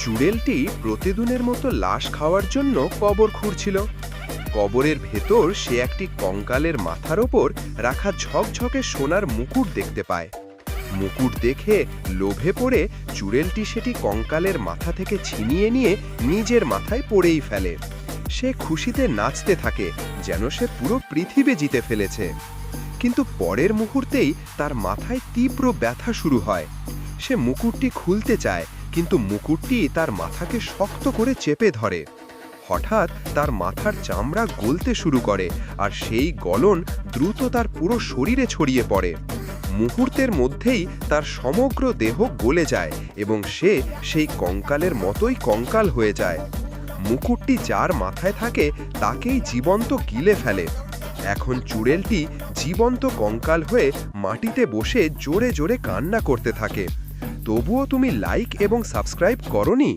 চুড়েলটি প্রতিদিনের মতো লাশ খাওয়ার জন্য কবর খুঁড়ছিল। কবরের ভেতর সে একটি কঙ্কালের মাথার ওপর রাখা ঝকঝকে সোনার মুকুট দেখতে পায়। মুকুট দেখে লোভে পড়ে চুড়েলটি সেটি কঙ্কালের মাথা থেকে ছিনিয়ে নিয়ে নিজের মাথায় পড়েই ফেলে। সে খুশিতে নাচতে থাকে, যেন সে পুরো পৃথিবী জিতে ফেলেছে। কিন্তু পরের মুহূর্তেই তার মাথায় তীব্র ব্যথা শুরু হয়। সে মুকুটটি খুলতে চায় কিন্তু মুকুটটি তার মাথাকে শক্ত করে চেপে ধরে। হঠাৎ তার মাথার চামড়া গলতে শুরু করে আর সেই গলন দ্রুত তার পুরো শরীরে ছড়িয়ে পড়ে। মুহূর্তের মধ্যেই তার সমগ্র দেহ গলে যায় এবং সে সেই কঙ্কালের মতোই কঙ্কাল হয়ে যায়। মুকুটটি যার মাথায় থাকে তাকেই জীবন্ত গিলে ফেলে। এখন চুড়েলটি জীবন্ত কঙ্কাল হয়ে মাটিতে বসে জোরে জোরে কান্না করতে থাকে। তবুও তুমি লাইক এবং সাবস্ক্রাইব করনি?